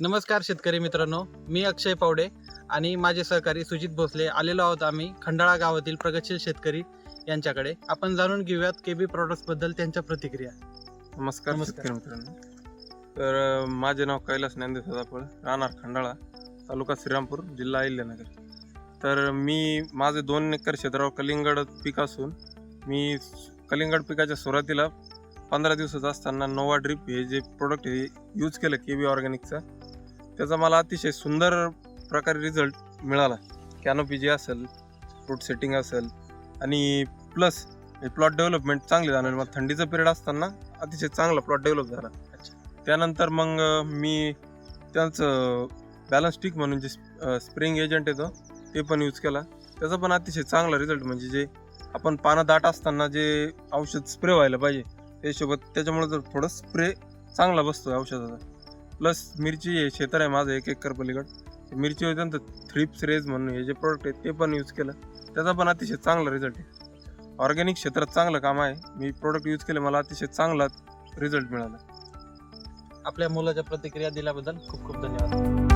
नमस्कार शेतकरी मित्रांनो मी अक्षय पावडे आणि माझे सहकारी सुजित भोसले आलेलो आहोत आम्ही खंडाळा गावातील प्रगतशील शेतकरी यांच्याकडे. आपण जाणून घेऊयात केबी बद्दल त्यांच्या प्रतिक्रिया. नमस्कार नमस्कार. शेतकरी मित्रांनो. तर अं, माझे नाव कैलास ज्ञानदेव सदाफळ राहणार खंडाळा तालुका श्रीरामपूर जिल्हा अहिल्यानगर. तर मी माझे दोन एकर क्षेत्रावर कलिंगड पीक असून मी स- कलिंगड पिकाच्या सुरुवातीला पंधरा दिवसाचं असताना नोवा ड्रिप हे जे प्रोडक्ट हे यूज केलं के बी ऑर्गॅनिकचं त्याचा मला अतिशय सुंदर प्रकारे रिझल्ट मिळाला. कॅनोपी जे असेल फ्रूट सेटिंग असेल आणि प्लस प्लॉट डेव्हलपमेंट चांगली जाणवली मला थंडीचा पिरियड असताना अतिशय चांगला प्लॉट डेव्हलप झाला. त्यानंतर मग मी त्यांचं बॅलन्स स्टिक म्हणून जे स्प्रिंग एजंट येतो ते पण यूज केला. त्याचा पण अतिशय चांगला रिझल्ट म्हणजे जे आपण पानं दाट असताना जे औषध स्प्रे व्हायला पाहिजे त्यासोबत त्याच्यामुळे जर थोडं स्प्रे चांगला बसतो औषधाचा प्लस मिरची हे क्षेत्र आहे माझं एक एकर पलीकड. मिरची त्यानंतर थ्रिप्स रेज म्हणून हे जे प्रोडक्ट आहे ते पण यूज केलं. त्याचा पण अतिशय चांगला रिझल्ट आहे. ऑर्गॅनिक क्षेत्रात चांगलं काम आहे. मी प्रोडक्ट यूज केले मला अतिशय चांगला रिझल्ट मिळाला. आपल्या मुलाच्या प्रतिक्रिया दिल्याबद्दल खूप खूप धन्यवाद.